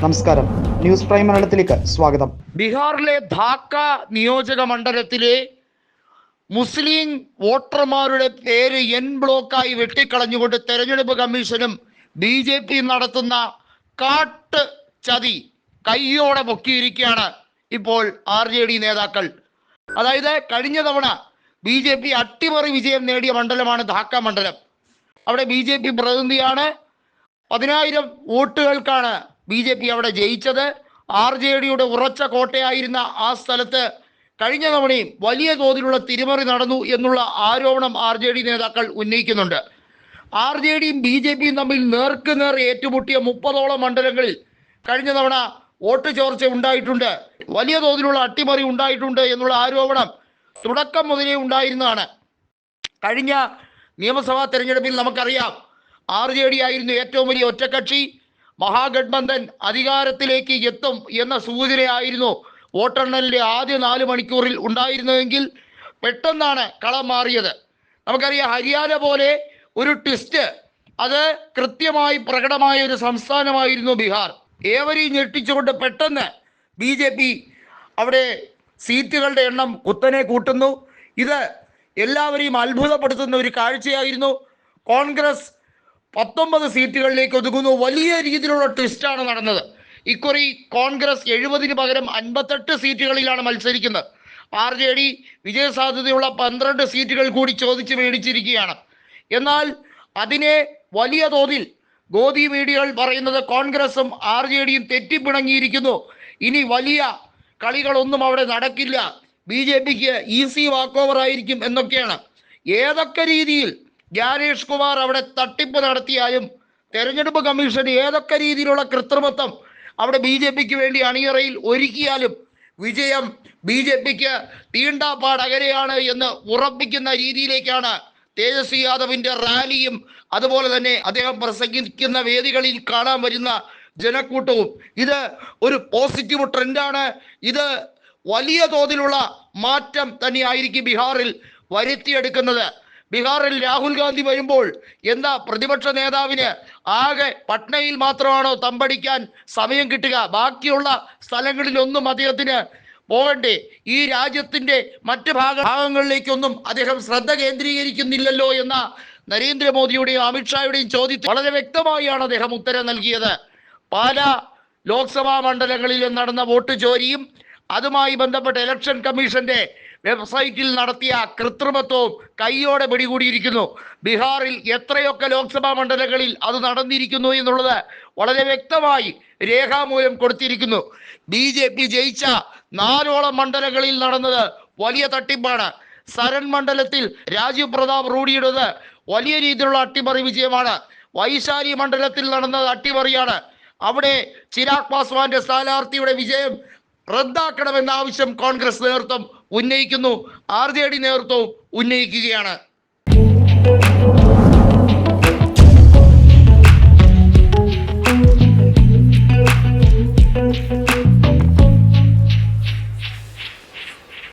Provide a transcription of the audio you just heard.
നമസ്കാരം. News prime മലയാളത്തിലേക്ക് സ്വാഗതം. ബീഹാറിലെ ധാക്ക നിയോജക മണ്ഡലത്തിലെ മുസ്ലിം വോട്ടർമാരുടെ പേര് എൻ ബ്ലോക്കായി വെട്ടിക്കളഞ്ഞുകൊണ്ട് തെരഞ്ഞെടുപ്പ് കമ്മീഷനും ബി ജെ പി നടത്തുന്ന കാട്ട് ചതി കയ്യോടെ പൊക്കിയിരിക്കുകയാണ് ഇപ്പോൾ ആർ ജെ ഡി നേതാക്കൾ. അതായത് കഴിഞ്ഞ തവണ ബി ജെ പി അട്ടിമറി വിജയം നേടിയ മണ്ഡലമാണ് ധാക്ക മണ്ഡലം. അവിടെ ബി ജെ പി പ്രതിനിധിയാണ്. പതിനായിരം വോട്ടുകൾക്കാണ് ബി ജെ പി അവിടെ ജയിച്ചത്. ആർ ജെ ഡിയുടെ ഉറച്ച കോട്ടയായിരുന്ന ആ സ്ഥലത്ത് കഴിഞ്ഞ തവണയും വലിയ തോതിലുള്ള തിരിമറി നടന്നു എന്നുള്ള ആരോപണം ആർ ജെ ഡി നേതാക്കൾ ഉന്നയിക്കുന്നുണ്ട്. ആർ ജെ ഡിയും ബി ജെ പിയും തമ്മിൽ നേർക്ക് നേർ ഏറ്റുമുട്ടിയ മുപ്പതോളം മണ്ഡലങ്ങളിൽ കഴിഞ്ഞ തവണ വോട്ട് ചോർച്ച ഉണ്ടായിട്ടുണ്ട്. വലിയ തോതിലുള്ള അട്ടിമറി ഉണ്ടായിട്ടുണ്ട് എന്നുള്ള ആരോപണം തുടക്കം മുതലേ ഉണ്ടായിരുന്നതാണ്. കഴിഞ്ഞ നിയമസഭാ തെരഞ്ഞെടുപ്പിൽ നമുക്കറിയാം ആർ ജെ ഡി ആയിരുന്നു ഏറ്റവും വലിയ ഒറ്റക്കക്ഷി. മഹാഗഡ്ബന്ധൻ അധികാരത്തിലേക്ക് എത്തും എന്ന സൂചനയായിരുന്നു വോട്ടെണ്ണലിന്റെ ആദ്യ നാല് മണിക്കൂറിൽ ഉണ്ടായിരുന്നതെങ്കിൽ പെട്ടെന്നാണ് കളം മാറിയത്. നമുക്കറിയാം ഹരിയാന പോലെ ഒരു ട്വിസ്റ്റ് അത് കൃത്യമായി പ്രകടമായ ഒരു സംസ്ഥാനമായിരുന്നു ബീഹാർ. ഏവരെയും ഞെട്ടിച്ചുകൊണ്ട് പെട്ടെന്ന് ബി ജെ പി അവിടെ സീറ്റുകളുടെ എണ്ണം കുത്തനെ കൂട്ടുന്നു. ഇത് എല്ലാവരെയും അത്ഭുതപ്പെടുത്തുന്ന ഒരു കാഴ്ചയായിരുന്നു. കോൺഗ്രസ് പത്തൊമ്പത് സീറ്റുകളിലേക്ക് ഒതുങ്ങുന്നു. വലിയ രീതിയിലുള്ള ട്വിസ്റ്റാണ് നടന്നത്. ഇക്കുറി കോൺഗ്രസ് എഴുപതിന് പകരം അൻപത്തെട്ട് സീറ്റുകളിലാണ് മത്സരിക്കുന്നത്. ആർ ജെ ഡി വിജയസാധ്യതയുള്ള പന്ത്രണ്ട് സീറ്റുകൾ കൂടി ചോദിച്ച് മേടിച്ചിരിക്കുകയാണ്. എന്നാൽ അതിനെ വലിയ തോതിൽ ഗോദി മീഡിയകൾ പറയുന്നത് കോൺഗ്രസും ആർ ജെ ഡിയും തെറ്റിപ്പിണങ്ങിയിരിക്കുന്നു. ഇനി വലിയ കളികളൊന്നും അവിടെ നടക്കില്ല. ബി ജെ പിക്ക് ഈസി വാക്ക് ഓവർ ആയിരിക്കും എന്നൊക്കെയാണ്. ഏതൊക്കെ രീതിയിൽ ജ്ഞാനേഷ് കുമാർ അവിടെ തട്ടിപ്പ് നടത്തിയാലും തെരഞ്ഞെടുപ്പ് കമ്മീഷൻ ഏതൊക്കെ രീതിയിലുള്ള കൃത്രിമത്വം അവിടെ ബി ജെ പിക്ക് വേണ്ടി അണിയറയിൽ ഒരുക്കിയാലും വിജയം ബി ജെ പിക്ക് തീണ്ടാപ്പാടകരെയാണ് എന്ന് ഉറപ്പിക്കുന്ന രീതിയിലേക്കാണ് തേജസ്വി യാദവിന്റെ റാലിയും അതുപോലെ തന്നെ അദ്ദേഹം പ്രസംഗിക്കുന്ന വേദികളിൽ കാണാൻ വരുന്ന ജനക്കൂട്ടവും. ഇത് ഒരു പോസിറ്റീവ് ട്രെൻഡാണ്. ഇത് വലിയ തോതിലുള്ള മാറ്റം തന്നെയായിരിക്കും ബീഹാറിൽ വരുത്തിയെടുക്കുന്നത്. ബീഹാറിൽ രാഹുൽ ഗാന്ധി വരുമ്പോൾ എന്താ പ്രതിപക്ഷ നേതാവിന് ആകെ പട്നയിൽ മാത്രമാണോ തമ്പടിക്കാൻ സമയം കിട്ടുക? ബാക്കിയുള്ള സ്ഥലങ്ങളിലൊന്നും അദ്ദേഹത്തിന് പോകണ്ടേ? ഈ രാജ്യത്തിന്റെ മറ്റ് ഭാഗ ഭാഗങ്ങളിലേക്കൊന്നും അദ്ദേഹം ശ്രദ്ധ കേന്ദ്രീകരിക്കുന്നില്ലല്ലോ എന്ന നരേന്ദ്രമോദിയുടെയും അമിത്ഷായുടെയും ചോദ്യത്തിൽ വളരെ വ്യക്തമായാണ് അദ്ദേഹം ഉത്തരം നൽകിയത്. പാല ലോക്സഭാ മണ്ഡലങ്ങളിൽ നടന്ന വോട്ട് ചോരിയും അതുമായി ബന്ധപ്പെട്ട ഇലക്ഷൻ കമ്മീഷന്റെ വെബ്സൈറ്റിൽ നടത്തിയ കൃത്രിമത്വവും കൈയോടെ പിടികൂടിയിരിക്കുന്നു. ബീഹാറിൽ എത്രയൊക്കെ ലോക്സഭാ മണ്ഡലങ്ങളിൽ അത് നടന്നിരിക്കുന്നു എന്നുള്ളത് വളരെ വ്യക്തമായി രേഖാമൂലം കൊടുത്തിരിക്കുന്നു. ബി ജെ പി ജയിച്ച നാലോളം മണ്ഡലങ്ങളിൽ നടന്നത് വലിയ തട്ടിപ്പാണ്. സരൺ മണ്ഡലത്തിൽ രാജീവ് പ്രതാപ് റൂഡിയുടേത് വലിയ രീതിയിലുള്ള അട്ടിമറി വിജയമാണ്. വൈശാലി മണ്ഡലത്തിൽ നടന്നത് അട്ടിമറിയാണ്. അവിടെ ചിരാഗ് പാസ്വാന്റെ സ്ഥാനാർത്ഥിയുടെ വിജയം റദ്ദാക്കണമെന്ന ആവശ്യം കോൺഗ്രസ് നേതൃത്വം ഉന്നയിക്കുന്നു. ആർ ജെ ഡി നേതൃത്വവും ഉന്നയിക്കുകയാണ്.